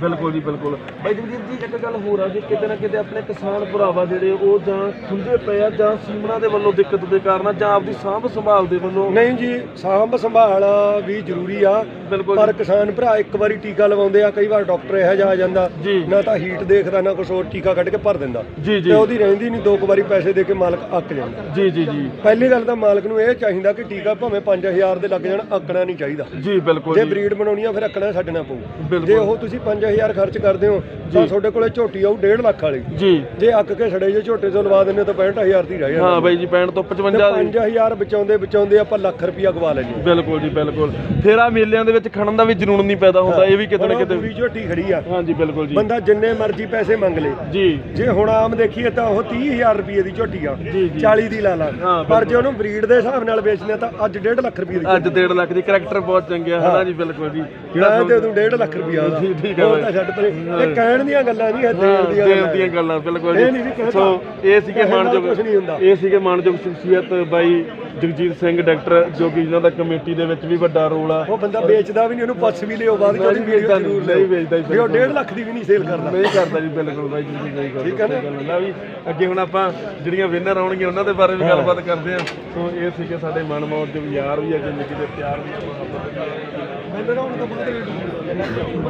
ਬਿਲਕੁਲ ਜੀ ਬਿਲਕੁਲ। ਬਾਈ ਜਗਦੀਪ ਜੀ ਇੱਕ ਗੱਲ ਹੋਰ ਆ ਕਿ ਕਿਤੇ ਨਾ ਕਿਤੇ ਆਪਣੇ ਕਿਸਾਨ ਭਰਾਵਾ ਜਿਹੜੇ ਉਹ ਜਾਂ ਖੁੰਝੇ ਪਏ ਆ ਜਾਂ ਸੀਮਣਾ ਦੇ ਵੱਲੋਂ ਦਿੱਕਤ ਦੇ ਕਾਰਨ ਜਾਂ ਆਪਦੀ ਸਾਂਭ ਸੰਭਾਲ ਦੇ ਵੱਲੋਂ। ਨਹੀਂ ਜੀ ਸਾਂਭ ਸੰਭਾਲ ਵੀ ਜ਼ਰੂਰੀ ਆ ਪਰ ਕਿਸਾਨ ਭਰਾ ਇੱਕ ਵਾਰੀ ਟੀਕਾ ਲਵਾਉਂਦੇ ਆ ਕਈ ਵਾਰ ਡਾਕਟਰ ਇਹੋ ਜਿਹਾ ਆ ਜਾਂਦਾ। ਨਾ ਤਾਂ ਹੀਟ ਦੇਖਦਾ ਨਾ ਕੁਛ ਹੋਰ ਟੀਕਾ ਕੱਢ ਕੇ ਭਰ ਦਿੰਦਾ। ਤੇ ਉਹਦੀ ਰਹਿੰਦੀ ਨਹੀਂ ਦੋ ਕੁ ਵਾਰੀ ਪੈਸੇ ਦੇ ਕੇ ਮਾਲਕ ਅੱਕ ਜਾਂਦਾ। ਜੀ ਜੀ ਜੀ। ਪਹਿਲੀ ਗੱਲ ਤਾਂ ਮਾਲਕ ਨੂੰ ਇਹ ਚਾਹੀਦਾ ਕਿ ਟੀਕਾ ਭਾਵੇਂ 5000 ਦੇ ਲੱਗ ਜਾਣ ਅੱਕਣਾ ਨਹੀਂ ਚਾਹੀਦਾ। ਜੀ ਬਿਲਕੁਲ ਜੇ ਬਰੀਡ ਬਣਾਉਣੀ ਆ ਫਿਰ ਅੱਕਣਾ ਛੱਡਣਾ ਪਊ। ਜੇ ਉਹ ਤੁਸੀਂ 5000 ਖਰਚ ਕਰਦੇ ਹੋ ਤਾਂ ਤੁਹਾਡੇ ਕੋਲੇ ਝੋਟੀ ਆਊ 1.5 ਲੱਖ ਵਾਲੀ। ਜੀ। ਜੇ ਅੱਕ ਕੇ ਛੜੇ ਜੇ ਝੋਟੇ ਤੋਂ ਲਵਾ ਦਿੰਦੇ ਹੋ ਤਾਂ 65000 ਦੀ ਰਹਿ ਹਾਂ ਜਾਂਦਾ ਬਾਈ ਜੀ 65 ਤੋਂ 55 ਦੀ। 5000 ਬਚਾਉਂਦੇ ਬਚਾਉਂਦੇ ਆਪਾਂ ਲੱਖ ਰੁਪਇਆ ਗਵਾ ਲੈਂਦੇ ਹਾਂ। ਬਿਲਕੁਲ ਜੀ ਬਿਲਕੁਲ। ਫੇਰ ਆ ਮੇਲਿਆਂ ਦੇ ਵਿੱਚ ਖੜਨ ਦਾ ਵੀ ਜਨੂਨ ਨਹੀਂ ਪੈਦਾ ਹੁੰਦਾ ਇਹ ਵੀ ਕਿਤੇ ਨਾ ਕਿਤੇ ਪੂਰੀ ਝੋਟੀ ਖੜੀ ਆ। ਹਾਂਜੀ ਬਿਲਕੁਲ ਜੀ। ਬੰਦਾ ਜਿੰਨੇ ਮਰਜ਼ੀ ਪੈਸੇ ਮੰਗ ਲੇ। ਜੀ। ਜੇ ਹੁਣ ਆਮ ਦੇਖੀਏ ਤਾਂ ਉਹ 30000 ਰੁਪਏ ਦੀ ਝੋਟੀ ਆ। ਜੀ, ਜੀ। 40 ਦੀ ਲਾ ਲਾ। ਹਾਂ, ਪਰ ਜੇ ਉਹਨੂੰ ਬਰੀਡ ਦੇ ਹਿਸਾਬ ਨਾਲ ਵੇਚਨੇ ਤਾਂ ਅੱਜ 1.5 ਲੱਖ ਰੁਪਏ ਦੀ ਅੱਜ 1.5 ਲੱਖ ਦੀ। ਕਰੈਕਟਰ ਬਹੁਤ ਚੰਗੇ ਆ ਹਨਾ ਜੀ ਬਿਲਕੁਲ ਜੀ। ਜਿਹੜਾ ਤੇ ਤੂੰ 1.5 ਲੱਖ ਰੁਪਇਆ ਉਹਦਾ ਠੀਕ- ਠੀਕ ਹੈ ਉਹ ਬਾਈ। ਤਾਂ ਛੱਡ ਪਰੇ। ਇਹ ਕਹਿਣ ਦੀਆਂ ਗੱਲਾਂ ਨਹੀਂ ਇਹ ਦੇਣ ਹਾਂ, ਦੀਆਂ ਦੇਣ ਗੱਲਾਂ ਦੀਆਂ ਗੱਲਾਂ ਬਿਲਕੁਲ ਇਹ ਨਹੀਂ ਜੀ ਕਹਿਤਾ। ਸੋ ਇਹ ਸੀਗੇ ਕਹਿਣ ਨਾਲ ਮਾਨਯੋਗ ਕੁਛ ਨਹੀਂ ਹੁੰਦਾ। ਇਹ ਸੀਗੇ ਮਾਨਯੋਗ ਸ਼ਖਸੀਅਤ ਬਾਈ ਜਗਜੀਤ ਸਿੰਘ ਡਾਕਟਰ ਜੋ ਕਿ ਇਹਨਾਂ ਦਾ ਕਮੇਟੀ ਦੇ ਵਿੱਚ ਵੀ ਵੱਡਾ ਰੋਲ ਆ। ਉਹ ਬੰਦਾ ਵੇਚਦਾ ਵੀ ਨਹੀਂ ਉਹਨੂੰ ਪੁੱਛ ਵੀ ਲਿਓ ਬਾਅਦ ਚੋਂ ਨਹੀਂ ਵੀਡੀਓ ਵੇਚਦਾ ਜ਼ਰੂਰ ਨਹੀਂ, ਲਿਓ। ਵੇਚਦਾ ਹੀ ਵੀ ਉਹ 1.5 ਲੱਖ ਦੀ ਵੀ ਨਹੀਂ ਸੇਲ ਕਰਦਾ। ਨਹੀਂ ਕਰਦਾ ਜੀ ਬਿਲਕੁਲ ਬਾਈ ਜੀ ਤੁਸੀਂ ਸਹੀ ਗੱਲ ਠੀਕ ਹੈ ਨਾ? ਸਹੀ ਗੱਲ ਆ ਵੀ ਅੱਗੇ ਹੁਣ ਆਪਾਂ ਜਿਹੜੀਆਂ ਵਿਨਰ ਆਉਣਗੀਆਂ ਉਹਨਾਂ ਦੇ ਬਾਰੇ ਵੀ ਗੱਲਬਾਤ ਕਰਦੇ ਆ ਸੋ ਇਹ ਸੀਗੇ ਸਾਡੇ ਮਨਮੌਤ ਦੇ ਯਾਰ ਵੀ ਆ ਜ਼ਿੰਦਗੀ ਦੇ ਪਿਆਰ ਵੀ ਆ ਮੁਹੱਬਤ ਵੀ ਆ ਮੈਨੂੰ ਹੁਣ ਤਾਂ ਬਹੁਤ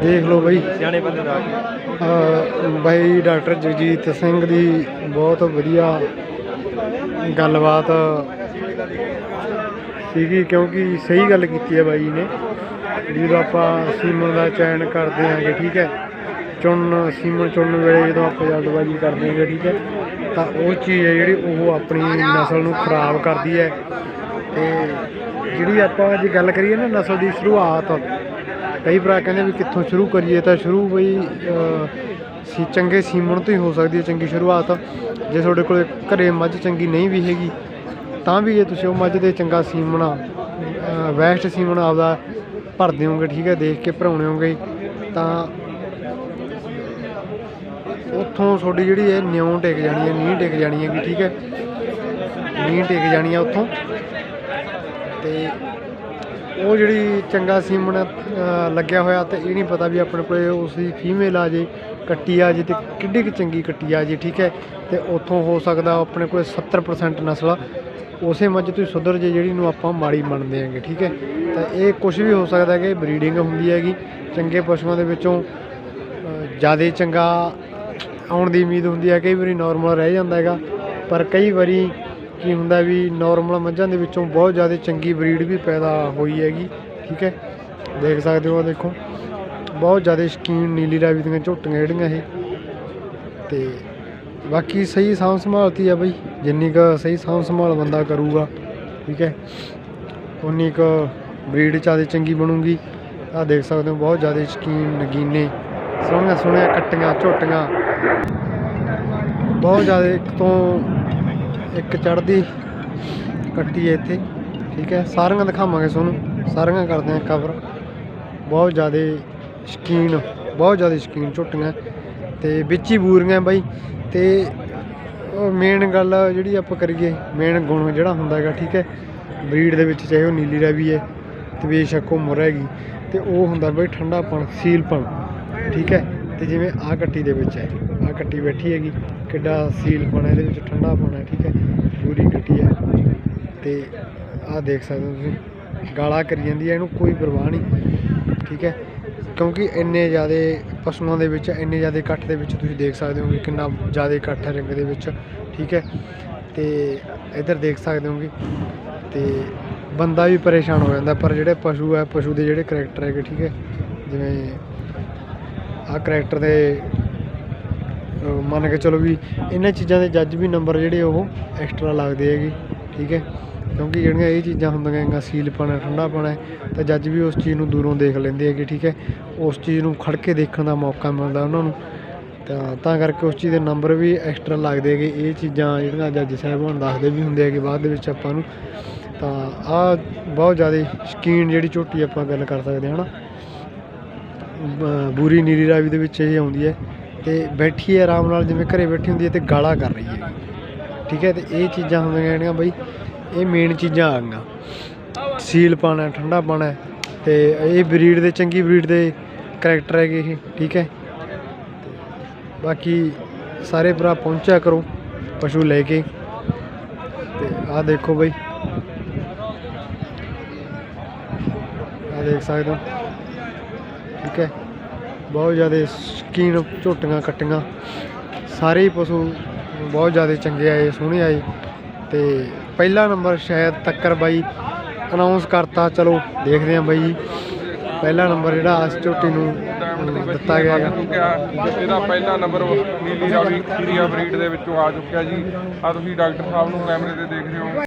ਦੇਖ ਲਓ ਬਈ। ਸਿਆਣੇ ਬੰਦੇ ਦਾ ਬਾਈ ਡਾਕਟਰ ਜਗਜੀਤ ਸਿੰਘ ਦੀ ਬਹੁਤ ਵਧੀਆ ਗੱਲਬਾਤ ਸੀਗੀ ਕਿਉਂਕਿ ਸਹੀ ਗੱਲ ਕੀਤੀ ਹੈ ਬਾਈ ਨੇ। ਜਦੋਂ ਆਪਾਂ ਸੀਮਨ ਦਾ ਚੈਨ ਕਰਦੇ ਆਂਗੇ ਠੀਕ ਹੈ। ਚੁਣਨ ਸੀਮਨ ਚੁਣਨ ਵੇਲੇ ਜਦੋਂ ਆਪਾਂ ਜਲਦਬਾਜ਼ੀ ਕਰਦੇ ਆਂਗੇ ਠੀਕ ਹੈ। ਤਾਂ ਉਹ ਚੀਜ਼ ਹੈ ਜਿਹੜੀ ਉਹ ਆਪਣੀ ਨਸਲ ਨੂੰ ਖਰਾਬ ਕਰਦੀ ਹੈ। ਤੇ ਜਿਹੜੀ ਆਪਾਂ ਜੇ ਗੱਲ ਕਰੀਏ ਨਾ ਨਸਲ ਦੀ ਸ਼ੁਰੂਆਤ ਕਈ ਭਰਾ ਕਹਿੰਦੇ ਵੀ ਕਿੱਥੋਂ ਸ਼ੁਰੂ ਕਰੀਏ ਤਾਂ ਸ਼ੁਰੂ ਬਈ ਸੀ ਚੰਗੇ ਸੀਮਣ ਤੋਂ ਹੀ ਹੋ ਸਕਦੀ ਹੈ ਚੰਗੀ ਸ਼ੁਰੂਆਤ। ਜੇ ਤੁਹਾਡੇ ਕੋਲ ਘਰੇ ਮੱਝ ਚੰਗੀ ਨਹੀਂ ਵੀ ਹੈਗੀ, ਤਾਂ ਵੀ ਜੇ ਤੁਸੀਂ ਉਹ ਮੱਝ ਦੇ ਚੰਗਾ ਸੀਮਣਾ ਵੈਸਟ ਸੀਮਣਾ ਆਪਦਾ ਭਰ ਦਿਓਗੇ, ਠੀਕ ਹੈ, ਦੇਖ ਕੇ ਭਰਾਉਣੇ ਹੋਗੇ। ਤਾਂ ਉੱਥੋਂ ਤੁਹਾਡੀ ਜਿਹੜੀ ਹੈ ਨਿਉਂ ਟਿਕ ਜਾਣੀ ਹੈ, ਨੀਂਹ ਟਿਕ ਜਾਣੀ ਹੈਗੀ, ਠੀਕ ਹੈ। ਨੀਂਹ ਟਿਕ ਜਾਣੀ ਹੈ ਉੱਥੋਂ। ਤੇ ਉਹ ਜਿਹੜੀ ਚੰਗਾ ਸੀਮਣ ਲੱਗਿਆ ਹੋਇਆ ਤੇ ਇਹ ਨਹੀਂ ਪਤਾ ਵੀ ਆਪਣੇ ਕੋਲੇ ਉਸ ਦੀ ਫੀਮੇਲ ਆ ਜੇ, ਕੱਟੀ ਆ ਜੇ ਤੇ ਕਿੱਡੀ ਕੁ ਚੰਗੀ ਕੱਟੀ ਆ ਜੇ, ਠੀਕ ਹੈ? ਤੇ ਉੱਥੋਂ ਹੋ ਸਕਦਾ ਆਪਣੇ ਕੋਲੇ 70% ਨਸਲ। ਉਸੇ ਮੱਝ ਤੋਂ ਹੀ ਸੁਧਰ ਜੇ ਜਿਹੜੀ ਨੂੰ ਆਪਾਂ ਮਾੜੀ ਮੰਨਦੇ ਆਂਗੇ ਠੀਕ ਹੈ? ਤਾਂ ਇਹ ਕੁਝ ਵੀ ਹੋ ਸਕਦਾ ਕਿ ਬਰੀਡਿੰਗ ਹੁੰਦੀ ਹੈਗੀ। ਚੰਗੇ ਪਸ਼ੂਆਂ ਦੇ ਵਿੱਚੋਂ ਜ਼ਿਆਦਾ ਚੰਗਾ ਆਉਣ ਦੀ ਉਮੀਦ ਹੁੰਦੀ ਹੈ, ਕਈ ਵਾਰੀ ਨਾਰਮਲ ਰਹਿ ਜਾਂਦਾ ਹੈਗਾ। ਪਰ ਕਈ ਵਾਰੀ ਕੀ ਹੁੰਦਾ ਵੀ ਨਾਰਮਲ ਮੱਝਾਂ ਦੇ ਵਿੱਚੋਂ ਬਹੁਤ ਜ਼ਿਆਦਾ ਚੰਗੀ ਬਰੀਡ ਵੀ ਪੈਦਾ ਹੋਈ ਹੈਗੀ, ਠੀਕ ਹੈ? ਦੇਖ ਸਕਦੇ ਹੋ ਦੇਖੋ, ਬਹੁਤ ਜ਼ਿਆਦਾ ਸ਼ਕੀਨ ਨੀਲੀ ਰਾਵੀ ਦੀਆਂ ਝੋਟੀਆਂ ਜਿਹੜੀਆਂ ਇਹ। ਤੇ ਬਾਕੀ ਸਹੀ ਸਾਂਭ ਸੰਭਾਲਤੀ ਆ ਬਈ, ਜਿੰਨੀ ਕੁ ਸਹੀ ਸਾਂਭ ਸੰਭਾਲ ਬੰਦਾ ਕਰੂਗਾ, ਠੀਕ ਹੈ? ਉਨੀ ਕੁ ਬਰੀਡ ਜ਼ਿਆਦਾ ਚੰਗੀ ਬਣੂਗੀ। ਆ ਦੇਖ ਸਕਦੇ ਹੋ ਬਹੁਤ ਜ਼ਿਆਦਾ ਸ਼ਕੀਨ ਨਗੀਨੇ ਸੋਹਣੀਆਂ ਸੋਹਣੀਆਂ ਕੱਟੀਆਂ, ਝੋਟੀਆਂ। ਬਹੁਤ ਜ਼ਿਆਦਾ ਇੱਕ ਤੋਂ ਇੱਕ ਚੜ੍ਹਦੀ ਕੱਟੀ ਹੈ ਇੱਥੇ, ਠੀਕ ਹੈ? ਸਾਰੀਆਂ ਦਿਖਾਵਾਂਗੇ ਤੁਹਾਨੂੰ, ਸਾਰੀਆਂ ਕਰਦੇ ਹਾਂ ਕਵਰ ਬਹੁਤ ਜ਼ਿਆਦਾ ਸ਼ਕੀਨ, ਬਹੁਤ ਜ਼ਿਆਦਾ ਸ਼ਕੀਨ ਝੁੱਟੀਆਂ। ਤੇ ਵਿੱਚ ਹੀ ਬੂਰੀਆਂ ਬਾਈ। ਤੇ ਮੇਨ ਗੱਲ ਜਿਹੜੀ ਆਪਾਂ ਕਰੀਏ ਮੇਨ ਗੁਣ ਜਿਹੜਾ ਹੁੰਦਾ ਹੈਗਾ, ਠੀਕ ਹੈ? ਬਰੀਡ ਦੇ ਵਿੱਚ ਚਾਹੇ ਉਹ ਨੀਲੀ ਰਾਵੀ ਹੈ, ਤੇ ਬੇਸ਼ੱਕ ਉਹ ਮੁਰ ਹੈਗੀ। ਤੇ ਉਹ ਹੁੰਦਾ ਬਈ ਠੰਡਾਪਣ ਸੀਲਪਣ ਠੀਕ ਹੈ? ਤੇ ਜਿਵੇਂ ਆਹ ਕੱਟੀ ਦੇ ਵਿੱਚ ਹੈ, ਆਹ ਕੱਟੀ ਬੈਠੀ ਹੈਗੀ, ਕਿੱਡਾ ਸੀਲ ਹੈ ਇਹਦੇ ਵਿੱਚ ਠੰਡਾ ਹੈ ਠੀਕ ਹੈ, ਪੂਰੀ ਕੱਟੀ ਹੈ। ਤੇ ਆਹ ਦੇਖ ਸਕਦੇ ਹੋ ਤੁਸੀਂ, ਗਾਲਾ ਕਰੀ ਜਾਂਦੀ ਹੈ, ਇਹਨੂੰ ਕੋਈ ਪਰਵਾਹ ਨਹੀਂ, ਠੀਕ ਹੈ। ਕਿਉਂਕਿ ਇੰਨੇ ਜ਼ਿਆਦੇ ਪਸ਼ੂਆਂ ਦੇ ਵਿੱਚ, ਇੰਨੇ ਜ਼ਿਆਦੇ ਇਕੱਠ ਦੇ ਵਿੱਚ ਤੁਸੀਂ ਦੇਖ ਸਕਦੇ ਹੋ ਕਿ ਕਿੰਨਾ ਜ਼ਿਆਦਾ ਇਕੱਠ ਹੈ ਰਿੰਗ ਦੇ ਵਿੱਚ, ਠੀਕ ਹੈ। ਤੇ ਇੱਧਰ ਦੇਖ ਸਕਦੇ ਹੋਗੇ, ਤੇ ਬੰਦਾ ਵੀ ਪਰੇਸ਼ਾਨ ਹੋ ਜਾਂਦਾ, ਪਰ ਜਿਹੜੇ ਪਸ਼ੂ ਹੈ, ਪਸ਼ੂ ਦੇ ਜਿਹੜੇ ਕਰੈਕਟਰ ਹੈਗੇ, ਠੀਕ ਹੈ, ਜਿਵੇਂ ਆਹ ਕਰੈਕਟਰ ਦੇ ਮੰਨ ਕੇ ਚਲੋ ਵੀ ਇਹਨਾਂ ਚੀਜ਼ਾਂ ਦੇ ਜੱਜ ਵੀ ਨੰਬਰ ਜਿਹੜੇ ਉਹ ਐਕਸਟਰਾ ਲੱਗਦੇ ਹੈਗੇ, ਠੀਕ ਹੈ? ਕਿਉਂਕਿ ਜਿਹੜੀਆਂ ਇਹ ਚੀਜ਼ਾਂ ਹੁੰਦੀਆਂ ਹੈਗੀਆਂ, ਸੀਲਪਣ ਹੈ ਠੰਡਾਪਣ ਹੈ ਤਾਂ ਜੱਜ ਵੀ ਉਸ ਚੀਜ਼ ਨੂੰ ਦੂਰੋਂ ਦੇਖ ਲੈਂਦੇ ਹੈਗੇ, ਠੀਕ ਹੈ? ਉਸ ਚੀਜ਼ ਨੂੰ ਖੜ ਕੇ ਦੇਖਣ ਦਾ ਮੌਕਾ ਮਿਲਦਾ ਉਹਨਾਂ ਨੂੰ। ਤਾਂ ਤਾਂ ਕਰਕੇ ਉਸ ਚੀਜ਼ ਦੇ ਨੰਬਰ ਵੀ ਐਕਸਟਰਾ ਲੱਗਦੇ ਹੈਗੇ, ਇਹ ਚੀਜ਼ਾਂ ਜਿਹੜੀਆਂ ਜੱਜ ਸਾਹਿਬਾਨ ਦੱਸਦੇ ਵੀ ਹੁੰਦੇ ਹੈਗੇ ਬਾਅਦ ਦੇ ਵਿੱਚ ਆਪਾਂ ਨੂੰ। ਤਾਂ ਆ ਬਹੁਤ ਜ਼ਿਆਦਾ ਸ਼ਕੀਨ ਜਿਹੜੀ ਝੋਟੀ ਆਪਾਂ ਗੱਲ ਕਰ ਸਕਦੇ ਹਾਂ, ਹਨਾ? ਬ- ਬੂਰੀ ਨੀਰੀ ਰਾਵੀ ਦੇ ਵਿੱਚ ਇਹ ਆਉਂਦੀ ਹੈ ਤੇ ਬੈਠੀ ਹੈ ਆਰਾਮ ਨਾਲ, ਜਿਵੇਂ ਘਰੇ ਬੈਠੀ ਹੁੰਦੀ ਹੈ ਤੇ ਗਾਲਾਂ ਕਰ ਰਹੀ ਹੈ। ਠੀਕ ਹੈ, ਤੇ ਇਹ ਚੀਜ਼ਾਂ ਹੁੰਦੀਆਂ ਜਿਹੜੀਆਂ ਬਈ, ਇਹ ਮੇਨ ਚੀਜ਼ਾਂ ਆ ਗਈਆਂ। ਸੀਲ ਪਾਣਾ, ਠੰਡਾ ਪਾਣਾ ਤੇ ਇਹ ਬਰੀਡ ਦੇ, ਚੰਗੀ ਬਰੀਡ ਦੇ ਕਰੈਕਟਰ ਹੈਗੇ ਇਹ, ਠੀਕ ਹੈ। ਬਾਕੀ ਸਾਰੇ ਭਰਾ ਪਹੁੰਚਿਆ ਕਰੋ, ਪਸ਼ੂ ਲੈ ਕੇ। ਤੇ ਆਹ ਦੇਖੋ ਬਈ। ਆਹ ਦੇਖ ਸਕਦੇ ਹੋ। ਠੀਕ ਹੈ? ਬਹੁਤ ਜ਼ਿਆਦਾ ਸ਼ਕੀਨ ਝੋਟੀਆਂ ਕੱਟੀਆਂ। ਸਾਰੇ ਹੀ ਪਸ਼ੂ ਬਹੁਤ ਜ਼ਿਆਦਾ ਚੰਗੇ ਆਏ, ਸੋਹਣੇ ਆਏ। ਤੇ ਪਹਿਲਾ ਨੰਬਰ ਸ਼ਾਇਦ ਤੱਕਰ ਬਾਈ ਅਨਾਉਂਸ ਕਰਤਾ। ਚਲੋ, ਦੇਖਦੇ ਹਾਂ ਬਾਈ। ਜੀ ਪਹਿਲਾ ਨੰਬਰ ਜਿਹੜਾ ਇਸ ਝੋਟੀ ਨੂੰ ਦਿੱਤਾ ਗਿਆ ਹੈਗਾ ਇਹਦਾ ਪਹਿਲਾ ਨੰਬਰ ਨੀਲੀ ਰਾਵੀ ਖੀਰੀਆ ਬਰੀਡ ਦੇ ਵਿੱਚੋਂ ਆ ਚੁੱਕਿਆ ਜੀ। ਆ ਤੁਸੀਂ ਡਾਕਟਰ ਸਾਹਿਬ ਨੂੰ ਕੈਮਰੇ ਤੇ ਦੇਖ ਰਹੇ ਹੋ।